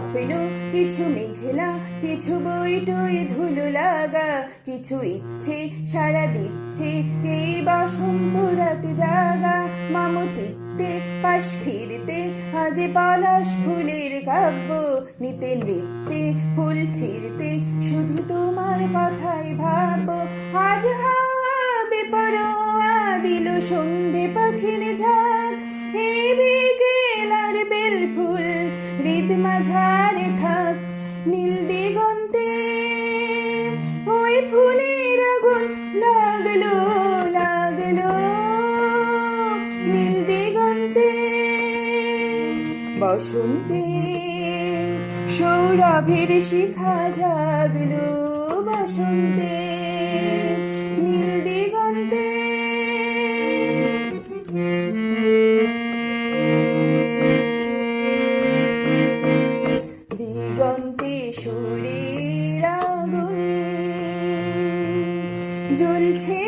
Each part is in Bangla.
কিছু স্বপ্ন, কিছু মেঘলা, কিছু বইটই ধুলো লাগা, কিছু ইচ্ছে, সারা দিচ্ছে এই বসন্ত রাত জাগা। মামু চিত্তে, পাশ ফিরতে পলাশ ফুলের কাব্য, নিতে নৃত্যে ফুল ছিঁড়তে, শুধু তোমার কথাই ভাব। আজ হাওয়া বেপরোয়া, দিল সন্ধে পাখির ঝাঁক মাঝারে থাক, নীল দিগন্তে। ওই ফুলের আগুন লাগল লাগল। নীল দিগন্তে, বসন্তে, সৌরভের শিখা জাগলো বসন্তে। নীল দিগন্তে দিগন্তে সুরের আগুন। জ্বলছে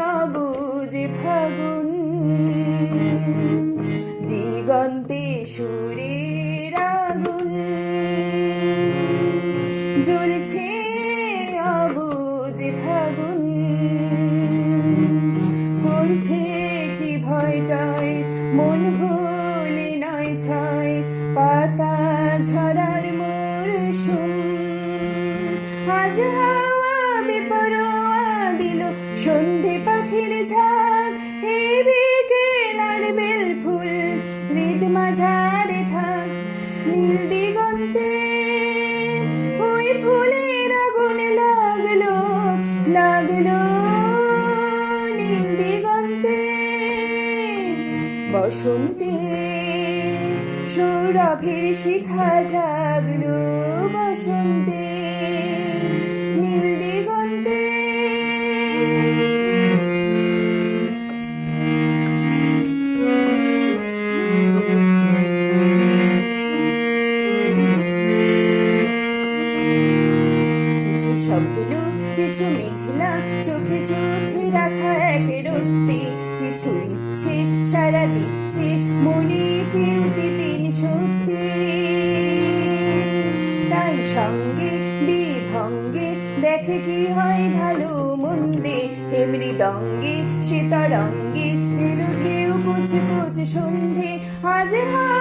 অবুজ ফাগুন। দিগন্তি সুরের আগুন। জ্বলছে ঝরার মরশুম আজ হাওয়া বেপরোয়া দিল, সন্ধে পাখির ঝাঁক। হে বিকেল বেল ফুল, হৃদ মাঝারে থাক। নীল দিগন্তে ওই ফুলের আগুন লাগল লাগল নীল দিগন্তে। বসন্তে সৌরভের শিখা জাগলো বসন্তে, নীল দিগন্তে। স্বপ্ন, কিছু চোখে চোখে রাখা এক রত্তি কিছু ইচ্ছে সারা দিচ্ছে মনেতে সত্যি। তাই সঙ্গে বিভঙ্গে দেখে কি হয় ভালো মন্দে। হে মৃদঙ্গে সে তরঙ্গে এলো ঢেউ কুচ কুচ সন্ধে। আজ হাওয়া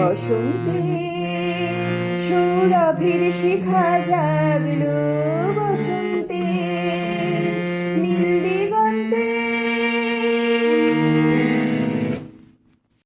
বসন্তে সৌরভের শিখা জাগলো বসন্ত।